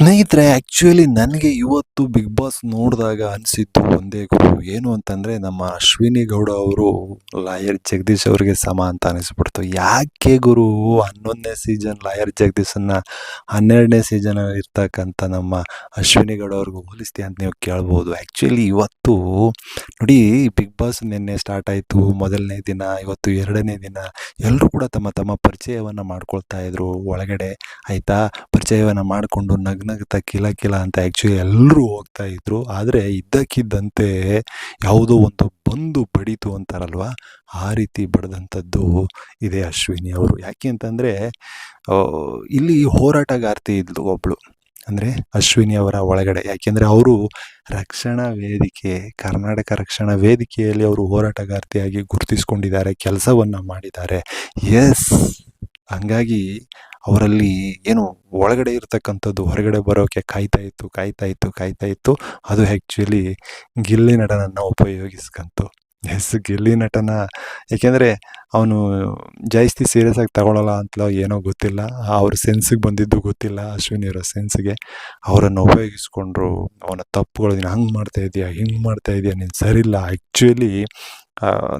ಸ್ನೇಹಿತರೆ ಆ್ಯಕ್ಚುಲಿ ನನಗೆ ಇವತ್ತು ಬಿಗ್ ಬಾಸ್ ನೋಡಿದಾಗ ಅನಿಸಿತ್ತು ಒಂದೇ ಗುರು. ಏನು ಅಂತಂದರೆ, ನಮ್ಮ ಅಶ್ವಿನಿ ಗೌಡ ಅವರು, ಲಾಯರ್ ಜಗದೀಶ್ ಅವರಿಗೆ ಸಮ ಅಂತ ಅನಿಸ್ಬಿಡ್ತು. ಯಾಕೆ ಗುರು? ಹನ್ನೊಂದನೇ ಸೀಸನ್ ಲಾಯರ್ ಜಗದೀಶನ್ನು ಹನ್ನೆರಡನೇ ಸೀಸನ್ ಇರ್ತಕ್ಕಂಥ ನಮ್ಮ ಅಶ್ವಿನಿ ಗೌಡ ಅವ್ರಿಗೆ ಹೋಲಿಸ್ತೀಯ ಅಂತ ನೀವು ಕೇಳ್ಬೋದು. ಆ್ಯಕ್ಚುಲಿ ಇವತ್ತು, ನೋಡಿ ಬಿಗ್ ಬಾಸ್ ನಿನ್ನೆ ಸ್ಟಾರ್ಟ್ ಆಯಿತು. ಮೊದಲನೇ ದಿನ, ಇವತ್ತು ಎರಡನೇ ದಿನ ಎಲ್ಲರೂ ಕೂಡ ತಮ್ಮ ತಮ್ಮ ಪರಿಚಯವನ್ನು ಮಾಡ್ಕೊಳ್ತಾ ಇದ್ರು ಒಳಗಡೆ. ಆಯಿತಾ? ಪರಿಚಯವನ್ನು ಮಾಡಿಕೊಂಡು ನಗ್ನಗ್ತಾ ಕಿಲ ಕಿಲ ಅಂತ ಆ್ಯಕ್ಚುಲಿ ಎಲ್ಲರೂ ಹೋಗ್ತಾ ಇದ್ರು. ಆದರೆ ಇದ್ದಕ್ಕಿದ್ದಂತೆ ಯಾವುದೋ ಒಂದು ಬಂದು ಬಡಿತು ಅಂತಾರಲ್ವ? ಆ ರೀತಿ ಬಡ್ದಂಥದ್ದು ಇದೆ ಅಶ್ವಿನಿ ಅವರು. ಯಾಕೆ ಅಂತಂದರೆ ಇಲ್ಲಿ ಹೋರಾಟಗಾರ್ತಿ ಇದ್ಲು ಒಬ್ಬಳು ಅಂದರೆ ಅಶ್ವಿನಿ ಅವರ ಒಳಗಡೆ. ಯಾಕೆಂದರೆ ಅವರು ರಕ್ಷಣಾ ವೇದಿಕೆ, ಕರ್ನಾಟಕ ರಕ್ಷಣಾ ವೇದಿಕೆಯಲ್ಲಿ ಅವರು ಹೋರಾಟಗಾರ್ತಿಯಾಗಿ ಗುರುತಿಸ್ಕೊಂಡಿದ್ದಾರೆ, ಕೆಲಸವನ್ನು ಮಾಡಿದ್ದಾರೆ. ಎಸ್ ಹಂಗಾಗಿ ಅವರಲ್ಲಿ ಏನು ಒಳಗಡೆ ಇರತಕ್ಕಂಥದ್ದು ಹೊರಗಡೆ ಬರೋಕ್ಕೆ ಕಾಯ್ತಾ ಇತ್ತು ಕಾಯ್ತಾ ಇತ್ತು ಕಾಯ್ತಾ ಇತ್ತು. ಅದು ಆ್ಯಕ್ಚುಲಿ ಗಿಲ್ಲಿ ನಟನನ್ನು ಉಪಯೋಗಿಸ್ಕಂತು. ಎಸ್, ಗಿಲ್ಲಿ ನಟನ. ಏಕೆಂದರೆ ಅವನು ಜಾಸ್ತಿ ಸೀರಿಯಸ್ ಆಗಿ ತಗೊಳ್ಳಲ್ಲ ಅಂತಲೋ ಏನೋ ಗೊತ್ತಿಲ್ಲ. ಅವ್ರ ಸೆನ್ಸಿಗೆ ಬಂದಿದ್ದು ಗೊತ್ತಿಲ್ಲ ಅಶ್ವಿನಿಯವರ ಸೆನ್ಸ್ಗೆ ಅವರನ್ನು ಉಪಯೋಗಿಸ್ಕೊಂಡ್ರು. ಅವನ ತಪ್ಪುಗಳು ನೀನು ಹಂಗೆ ಮಾಡ್ತಾ ಇದೆಯಾ, ಹಿಂಗೆ ಮಾಡ್ತಾ ಇದೆಯಾ ನೀನು ಇಲ್ಲ ಆ್ಯಕ್ಚುಲಿ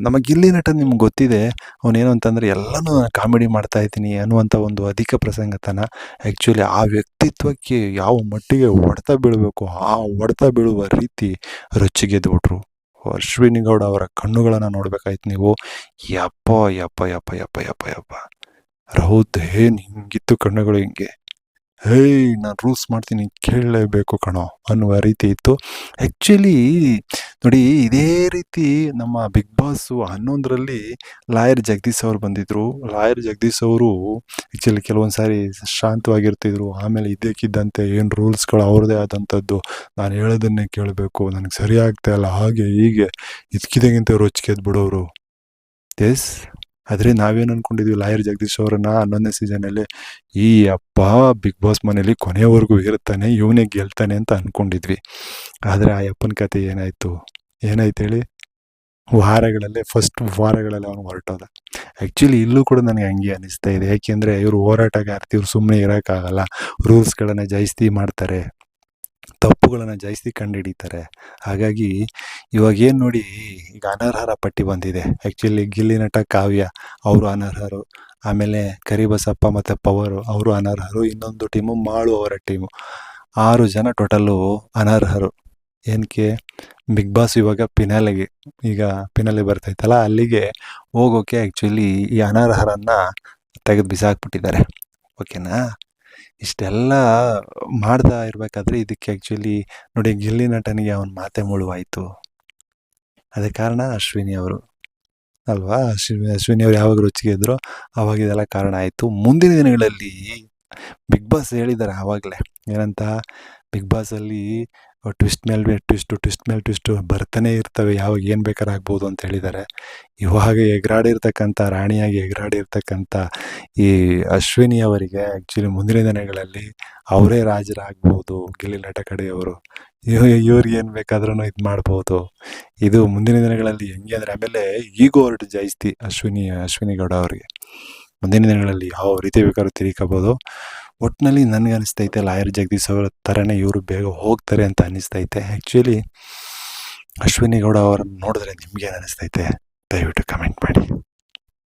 ನಮ್ಮ ಗಿಲ್ಲಿ ನಟ ನಿಮ್ಗೆ ಗೊತ್ತಿದೆ, ಅವನೇನು ಅಂತಂದರೆ ಎಲ್ಲನೂ ಕಾಮಿಡಿ ಮಾಡ್ತಾ ಇದ್ದೀನಿ ಅನ್ನುವಂಥ ಒಂದು ಅಧಿಕ ಪ್ರಸಂಗತನ. ಆ್ಯಕ್ಚುಲಿ ಆ ವ್ಯಕ್ತಿತ್ವಕ್ಕೆ ಯಾವ ಮಟ್ಟಿಗೆ ಹೊಡೆತ ಬೀಳಬೇಕು, ಆ ಹೊಡೆತ ಬೀಳುವ ರೀತಿ ರೊಚ್ಚಿಗೆದ್ಬಿಟ್ರು ಅಶ್ವಿನಿ ಗೌಡ ಅವರ ಕಣ್ಣುಗಳನ್ನು ನೋಡ್ಬೇಕಾಯ್ತು ನೀವು. ಯಪ್ಪ ಯಪ್ಪ ಯಪ್ಪ ಯಪ್ಪ ಯಪ್ಪ ಯಪ್ಪ. ರೌದ್ ಏನ್ ಹಿಂಗಿತ್ತು ಕಣ್ಣುಗಳು ಹಿಂಗೆ. ಹೇಯ್ ನಾನು ರೂಲ್ಸ್ ಮಾಡ್ತೀನಿ, ಕೇಳಲೇಬೇಕು ಕಣೋ ಅನ್ನುವ ರೀತಿ ಇತ್ತು. ಆ್ಯಕ್ಚುಲಿ ನೋಡಿ, ಇದೇ ರೀತಿ ನಮ್ಮ ಬಿಗ್ ಬಾಸು ಹನ್ನೊಂದರಲ್ಲಿ ಲಾಯರ್ ಜಗದೀಶ್ ಅವರು ಬಂದಿದ್ದರು ಲಾಯರ್ ಜಗದೀಶ್ ಅವರು ಆ್ಯಕ್ಚುಲಿ ಕೆಲವೊಂದು ಸಾರಿ ಶಾಂತವಾಗಿರ್ತಿದ್ರು. ಆಮೇಲೆ ಇದ್ದಕ್ಕಿದ್ದಂತೆ ಏನು ರೂಲ್ಸ್ಗಳು ಅವ್ರದ್ದೇ ಆದಂಥದ್ದು ನಾನು ಹೇಳೋದನ್ನೇ ಕೇಳಬೇಕು. ನನಗೆ ಸರಿ ಆಗ್ತಾ ಇಲ್ಲ. ಹಾಗೆ ಹೀಗೆ ಇದಕ್ಕಿದಂಗಿಂತ ರೊಚ್ಚಿಗೆದ್ದು ಬಿಡೋರು ಎಸ್ ಆದರೆ ನಾವೇನು ಅಂದ್ಕೊಂಡಿದ್ವಿ ಲಾಯರ್ ಜಗದೀಶ್ ಅವರನ್ನ ಹನ್ನೊಂದನೇ ಸೀಸನಲ್ಲಿ ಈ ಅಪ್ಪ ಬಿಗ್ ಬಾಸ್ ಮನೇಲಿ ಕೊನೆಯವರೆಗೂ ಇರ್ತಾನೆ, ಇವನೇ ಗೆಲ್ತಾನೆ ಅಂತ ಅಂದ್ಕೊಂಡಿದ್ವಿ ಆದರೆ ಆ ಅಪ್ಪನ ಕತೆ ಏನಾಯಿತು? ಏನಾಯ್ತು ಹೇಳಿ? ವಾರಗಳಲ್ಲೇ ಫಸ್ಟ್ ವಾರಗಳಲ್ಲಿ ಅವನು ಹೊರಟೋದ. ಆ್ಯಕ್ಚುಲಿ ಇಲ್ಲೂ ಕೂಡ ನನಗೆ ಹಂಗೆ ಅನಿಸ್ತಾ ಇದೆ. ಯಾಕೆಂದರೆ ಇವರು ಹೋರಾಟಗಾರ್ತಿ, ಇವ್ರು ಸುಮ್ಮನೆ ಇರೋಕ್ಕಾಗಲ್ಲ. ರೂಲ್ಸ್ಗಳನ್ನು ಜಾಸ್ತಿ ಮಾಡ್ತಾರೆ. ತಪ್ಪುಗಳನ್ನು ಜಾಸ್ತಿ ಕಂಡುಹಿಡಿತಾರೆ. ಹಾಗಾಗಿ ಇವಾಗ ಏನು ನೋಡಿ, ಈಗ ಅನರ್ಹರ ಪಟ್ಟಿ ಬಂದಿದೆ. ಆ್ಯಕ್ಚುಲಿ ಗಿಲ್ಲಿ ನಟ ಕಾವ್ಯ, ಅವರು ಅನರ್ಹರು. ಆಮೇಲೆ ಕರಿಬಸಪ್ಪ ಮತ್ತು ಪವರು, ಅವರು ಅನರ್ಹರು. ಇನ್ನೊಂದು ಟೀಮು ಮಾಳು ಅವರ ಟೀಮು ಆರು ಜನ ಟೋಟಲ್ಲು ಅನರ್ಹರು. ಏನಕ್ಕೆ ಬಿಗ್ ಬಾಸ್ ಇವಾಗ ಪಿನಾಲೆಗೆ, ಈಗ ಪಿನಾಲೆ ಬರ್ತೈತಲ್ಲ, ಅಲ್ಲಿಗೆ ಹೋಗೋಕೆ ಆ್ಯಕ್ಚುಲಿ ಈ ಅನರ್ಹರನ್ನು ತೆಗೆದು ಬಿಸಾಕ್ಬಿಟ್ಟಿದ್ದಾರೆ. ಓಕೆನಾ ಇಷ್ಟೆಲ್ಲ ಮಾಡ್ತಾ ಇರಬೇಕಾದ್ರೆ ಇದಕ್ಕೆ ಆ್ಯಕ್ಚುಲಿ ನೋಡಿ, ಗಿಲ್ಲಿ ನಟನಿಗೆ ಅವನ ಮಾತೆ ಮುಳುವಾಯಿತು. ಅದಕ್ಕೆ ಕಾರಣ ಅಶ್ವಿನಿ ಅವರು. ಅಲ್ವಾ? ಅಶ್ವಿನಿ ಅಶ್ವಿನಿ ಅವರು ಯಾವಾಗ ರುಚಿಗೆ ಇದ್ರೋ ಅವಾಗ ಇದೆಲ್ಲ ಕಾರಣ ಆಯಿತು. ಮುಂದಿನ ದಿನಗಳಲ್ಲಿ ಬಿಗ್ ಬಾಸ್ ಹೇಳಿದ್ದಾರೆ ಆವಾಗಲೇ. ಏನಂತ? ಬಿಗ್ ಬಾಸಲ್ಲಿ ಟ್ವಿಸ್ಟ್ ಮೇಲೆ ಟ್ವಿಸ್ಟು, ಟ್ವಿಸ್ಟ್ ಮೇಲೆ ಟ್ವಿಸ್ಟು ಬರ್ತಾನೆ ಇರ್ತವೆ. ಯಾವಾಗ ಏನು ಬೇಕಾದ್ರೆ ಆಗ್ಬೋದು ಅಂತ ಹೇಳಿದ್ದಾರೆ ಇವಾಗ ಎಗರಾಡಿರ್ತಕ್ಕಂಥ, ರಾಣಿಯಾಗಿ ಎಗರಾಡಿರ್ತಕ್ಕಂಥ ಈ ಅಶ್ವಿನಿ ಅವರಿಗೆ ಆ್ಯಕ್ಚುಲಿ ಮುಂದಿನ ದಿನಗಳಲ್ಲಿ ಅವರೇ ರಾಜರಾಗ್ಬೋದು ಗಿಲಿ ನಟ ಕಡೆಯವರು. ಇವ್ ಇವ್ರಿಗೆ ಏನು ಬೇಕಾದ್ರೂ ಇದು ಮಾಡ್ಬೋದು. ಇದು ಮುಂದಿನ ದಿನಗಳಲ್ಲಿ ಹೆಂಗೆ ಅಂದರೆ ಆಮೇಲೆ ಈಗೋ ಹೊರಟು ಜಾಸ್ತಿ ಅಶ್ವಿನಿ ಅಶ್ವಿನಿ ಗೌಡ ಅವರಿಗೆ. ಮುಂದಿನ ದಿನಗಳಲ್ಲಿ ಯಾವ ರೀತಿ ಬೇಕಾದ್ರೂ ತಿರ್ಕೋಬೋದು ಒಟ್ಟಿನಲ್ಲಿ ನನಗೆ ಅನಿಸ್ತೈತೆ ಲಾಯರ್ ಜಗದೀಶ್ ಅವರ ಥರನೇ ಇವರು ಬೇಗ ಹೋಗ್ತಾರೆ ಅಂತ ಅನಿಸ್ತೈತೆ ಆ್ಯಕ್ಚುಲಿ ಅಶ್ವಿನಿ ಗೌಡ ಅವರನ್ನು ನೋಡಿದ್ರೆ ನಿಮ್ಗೇನು ಅನಿಸ್ತೈತೆ ದಯವಿಟ್ಟು ಕಮೆಂಟ್ ಮಾಡಿ.